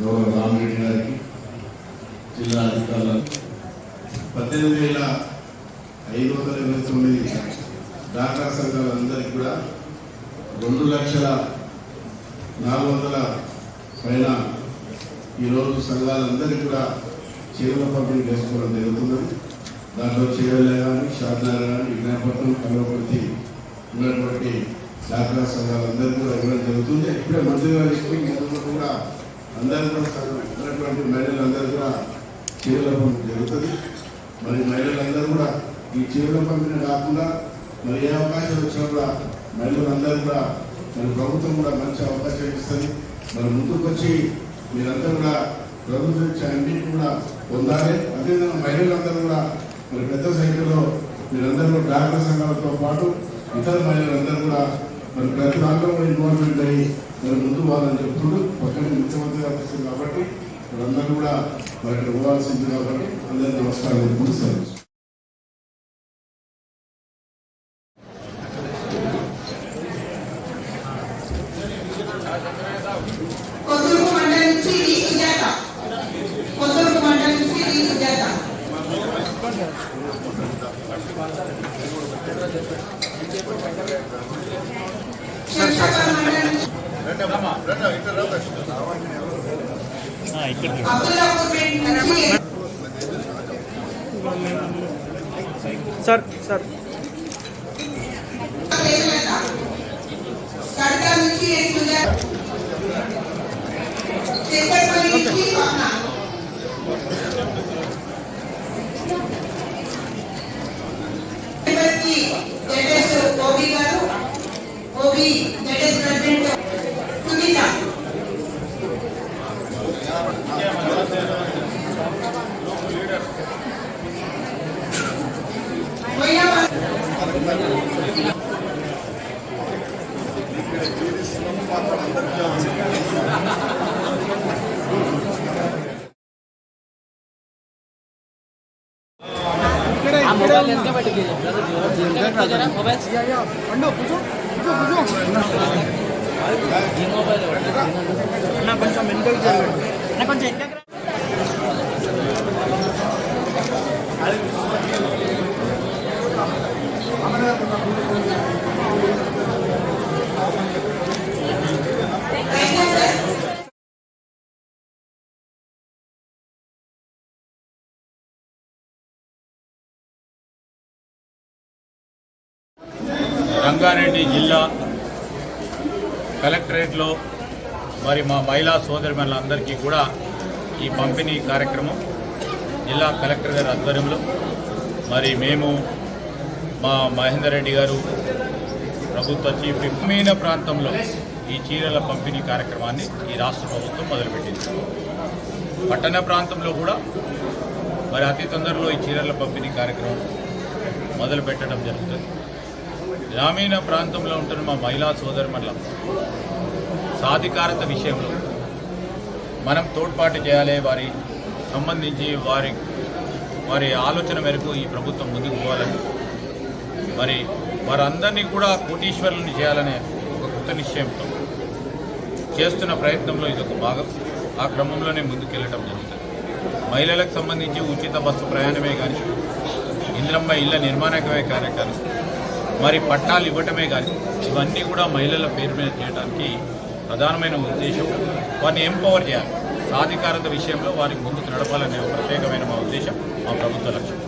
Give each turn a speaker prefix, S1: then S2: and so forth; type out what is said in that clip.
S1: గౌరవ రామరెడ్డి గారికి జిల్లా అధికారులకు పద్దెనిమిది వేల ఐదు వందల ఇరవై తొమ్మిది డాక్రా సంఘాలందరికీ కూడా రెండు లక్షల నాలుగు వందల పైన ఈరోజు సంఘాలందరికీ కూడా చీరల పంపిణీ చేసుకోవడం జరుగుతున్నది. దాంట్లో చీరలే కానీ షార్ట్నర్ కానీ విజ్ఞాపత్రం కలవపతి ఉన్నటువంటి డాక్రా సంఘాలందరికీ కూడా ఇవ్వడం జరుగుతుంది. ఇప్పుడే మంత్రి గారు చెప్పి కూడా అందరూ కూడా సంఘం ఉన్నటువంటి మహిళలందరూ కూడా చీరల పంపిణీ జరుగుతుంది. మరి మహిళలందరూ కూడా ఈ చీరల పంపిణీ కాకుండా మరి ఏ అవకాశం వచ్చినా కూడా మహిళలందరూ కూడా మరి ప్రభుత్వం కూడా మంచి అవకాశం ఇస్తుంది. మరి ముందుకు వచ్చి మీరందరూ కూడా ప్రభుత్వం ఇచ్చే అన్నింటినీ కూడా పొందాలి. అదేవిధంగా మహిళలందరూ కూడా మరి పెద్ద సంఖ్యలో మీరందరూ కూడా డాక్టర్ సంఘాలతో పాటు ఇతర మహిళలందరూ కూడా మరి ప్రతి దాంట్లో ఇన్వాల్వ్మెంట్ అయ్యి మరి ముందు వాళ్ళని చెప్తుడు పక్కనే ముఖ్యమంత్రి గారు వస్తుంది కాబట్టి వాళ్ళందరూ కూడా మరి ఇక్కడ పోవాల్సింది కాబట్టి అందరికీ నమస్కారం చెప్పుకుంటూ సెలవు.
S2: కొత్తూరు మెంబర్స్కి ZS OB garu OB ZS
S3: president కొంచెం వెనుకకి జరగండి నా కొంచెం
S4: రంగారెడ్డి జిల్లా కలెక్టరేట్లో మరి మా మహిళా సోదరిమణులందరికీ కూడా ఈ పంపిణీ కార్యక్రమం జిల్లా కలెక్టర్ గారి ఆధ్వర్యంలో మరి మేము మా మహేందర్ రెడ్డి గారు ప్రభుత్వ చీఫ్ గ్రామీణ ప్రాంతంలో ఈ చీరల పంపిణీ కార్యక్రమాన్ని ఈ రాష్ట్ర ప్రభుత్వం మొదలుపెట్టింది. పట్టణ ప్రాంతంలో కూడా మరి అతి తొందరలో ఈ చీరల పంపిణీ కార్యక్రమం మొదలుపెట్టడం జరుగుతుంది. గ్రామీణ ప్రాంతంలో ఉంటున్న మా మహిళా సోదరుమల్ల సాధికారత విషయంలో మనం తోడ్పాటు చేయాలి వారి సంబంధించి వారి వారి ఆలోచన మేరకు ఈ ప్రభుత్వం ముందుకు పోవాలని మరి వారందరినీ కూడా కోటీశ్వరులను చేయాలనే ఒక కృత నిశ్చయంతో చేస్తున్న ప్రయత్నంలో ఇది ఒక భాగం. ఆ క్రమంలోనే ముందుకెళ్ళటం జరుగుతుంది. మహిళలకు సంబంధించి ఉచిత బస్సు ప్రయాణమే కానీ ఇంద్రమ్మ ఇళ్ళ నిర్మాణకమే కానీ కానీ మరి పట్టాలు ఇవ్వటమే కానీ ఇవన్నీ కూడా మహిళల పేరు మీద చేయడానికి ప్రధానమైన ఉద్దేశం. వారిని ఎంపవర్ చేయాలి. సాధికారత విషయంలో వారికి ముందుకు నడపాలనే ఒక ప్రత్యేకమైన మా ఉద్దేశం మా ప్రభుత్వ లక్ష్యం.